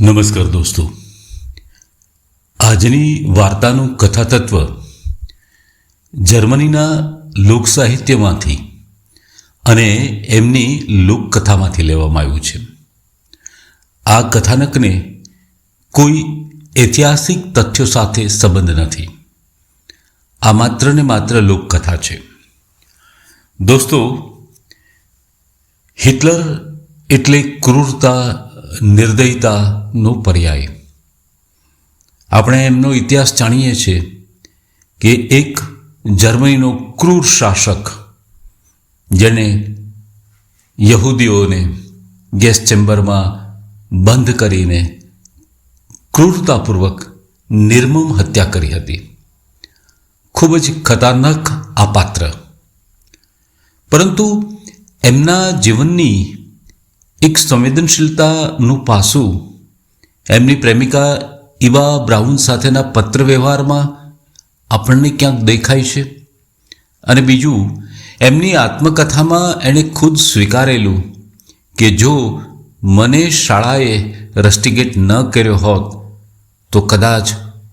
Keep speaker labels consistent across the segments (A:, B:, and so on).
A: નમસ્કાર દોસ્તો. આજની વાર્તાનું કથાતત્વ જર્મનીના લોકસાહિત્યમાંથી અને એમની લોકકથામાંથી લેવામાં આવ્યું છે. આ કથાનકને કોઈ ઐતિહાસિક તથ્યો સાથે સંબંધ નથી. આ માત્ર ને માત્ર લોકકથા છે. દોસ્તો, હિટલર એટલે ક્રૂરતા નિર્દયતાનો પર્યાય. આપણે એમનો ઇતિહાસ જાણીએ છીએ કે એક જર્મનીનો ક્રૂર શાસક જેને યહૂદીઓને ગેસ ચેમ્બરમાં બંધ કરીને ક્રૂરતાપૂર્વક નિર્મમ હત્યા કરી હતી. ખૂબ જ ખતરનાક આ પાત્ર પરંતુ એમના જીવનની એક સંવેદનશીલતાનું પાસું એમની પ્રેમિકા ઇવા બ્રાઉન સાથેના પત્ર વ્યવહારમાં આપણને ક્યાંક દેખાય છે. અને બીજું, એમની આત્મકથામાં એણે ખુદ સ્વીકારેલું કે જો મને શાળાએ રસ્ટિગેટ ન કર્યો હોત, તો કદાચ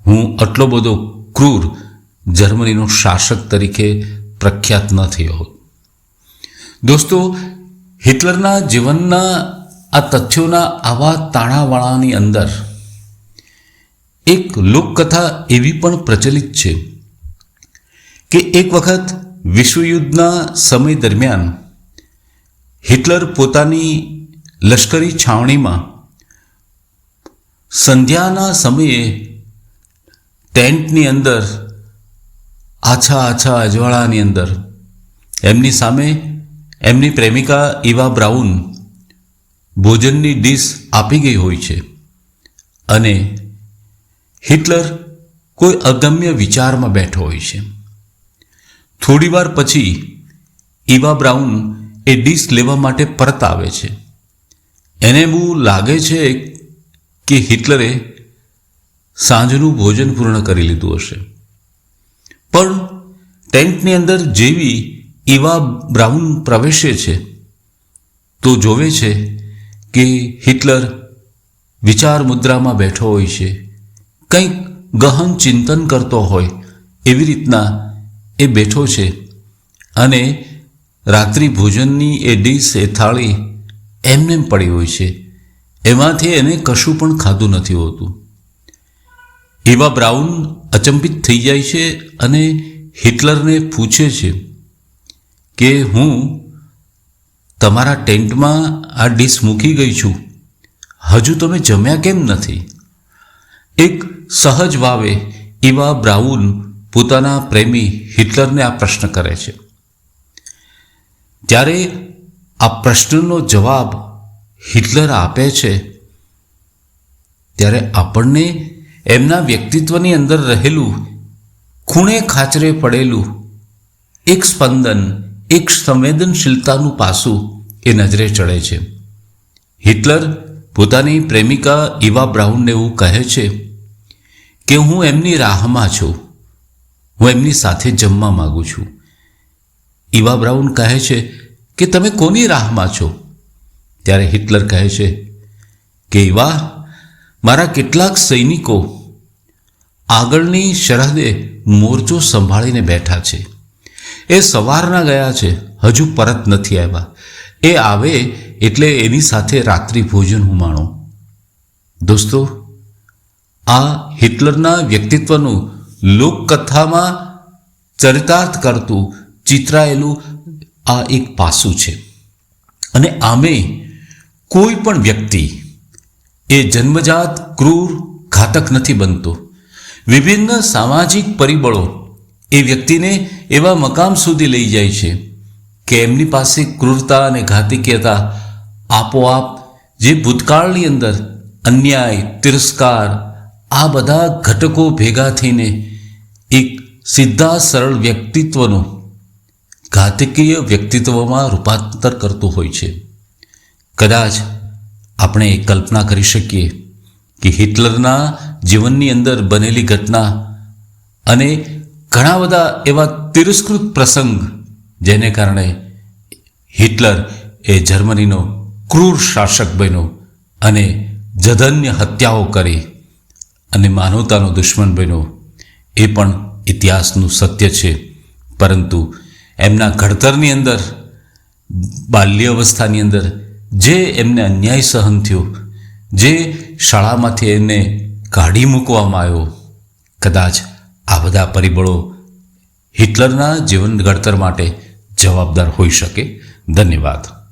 A: હું આટલો બધો ક્રૂર જર્મનીનો શાસક તરીકે પ્રખ્યાત ન થયો હોત. દોસ્તો હિટલરના જીવનના આ તથ્યોના આવા તાણાવાળાની અંદર એક લોકકથા એવી પણ પ્રચલિત છે કે એક વખત વિશ્વયુદ્ધના સમય દરમિયાન હિટલર પોતાની લશ્કરી છાવણીમાં સંધ્યાના સમયે ટેન્ટની અંદર આછા આછા અજવાળાની અંદર એમની સામે એમની પ્રેમિકા ઇવા બ્રાઉન ભોજનની ડીશ આપી ગઈ હોય છે. અને હિટલર કોઈ અગમ્ય વિચારમાં બેઠો હોય છે. થોડીવાર પછી ઇવા બ્રાઉન એ ડીશ લેવા માટે પરત આવે છે. એને એવું લાગે છે કે હિટલરે સાંજનું ભોજન પૂર્ણ કરી લીધું હશે. પણ ટેન્ટની અંદર જેવી ઇવા બ્રાઉન પ્રવેશે છે, તો જોવે છે કે હિટલર વિચાર મુદ્રામાં બેઠો હોય છે. કંઈક ગહન ચિંતન કરતો હોય એવી રીતના એ બેઠો છે અને રાત્રિ ભોજનની એ ડીશ એ થાળી એમને પડી હોય છે. એમાંથી એને કશું પણ ખાધું નથી હોતું. એવા બ્રાઉન અચંબિત થઈ જાય છે અને હિટલરને પૂછે છે કે હું તમારા ટેન્ટમાં આ ડીશ મૂકી ગઈ છું. હજુ તમે જમ્યા કેમ નથી? એક સહજ વાવે એવા બ્રાઉન પોતાના પ્રેમી હિટલરને આ પ્રશ્ન કરે છે. ત્યારે આ પ્રશ્નનો જવાબ હિટલર આપે છે. ત્યારે આપણને એમના વ્યક્તિત્વની અંદર રહેલું ખૂણે ખાચરે પડેલું એક સ્પંદન એક સંવેદનશીલતાનું પાસું એ નજરે ચડે છે. હિટલર પોતાની પ્રેમિકા ઇવા બ્રાઉનને એવું કહે છે કે હું એમની રાહમાં છું. હું એમની સાથે જમવા માગું છું. ઇવા બ્રાઉન કહે છે કે તમે કોની રાહમાં છો? ત્યારે હિટલર કહે છે કે ઇવા, મારા કેટલાક સૈનિકો આગળની સરહદે મોરચો સંભાળીને બેઠા છે. એ સવારના ગયા છે. હજુ પરત નથી આવ્યા. એ આવે એટલે એની સાથે રાત્રિ ભોજન હું માણું દોસ્તો, આ હિટલરના વ્યક્તિત્વનું લોકકથામાં ચરિતાર્થ કરતું, ચિતરાયેલું આ એક પાસું છે. અને આમે કોઈ પણ વ્યક્તિ એ જન્મજાત ક્રૂર ઘાતક નથી બનતો. વિભિન્ન સામાજિક પરિબળો એ વ્યક્તિને એવા મકામ સુધી લઈ જાય છે કે એમની પાસે ક્રૂરતા અને ઘાતિકીયતા આપોઆપ જે ભૂતકાળની અંદર અન્યાય, તિરસ્કાર, આ બધા ઘટકો ભેગા થઈને એક સીધા સરળ વ્યક્તિત્વનો, ઘાતકીય વ્યક્તિત્વમાં રૂપાંતર કરતું હોય છે. કદાચ આપણે કલ્પના કરી શકીએ કે હિટલરના જીવનની અંદર બનેલી ઘટના અને ઘણા બધા એવા તિરસ્કૃત પ્રસંગ જેને કારણે હિટલર એ જર્મનીનો ક્રૂર શાસક બન્યો અને જધન્ય હત્યાઓ કરી અને માનવતાનો દુશ્મન બન્યો. એ પણ ઇતિહાસનું સત્ય છે. પરંતુ એમના ઘડતરની અંદર, બાલ્યાવસ્થાની અંદર જે એમને અન્યાય સહન થયો, જે શાળામાંથી એને કાઢી મૂકવામાં આવ્યો, કદાચ આ બધા પરિબળો હિટલરના જીવન ઘડતર માટે જવાબદાર હોઈ શકે. ધન્યવાદ.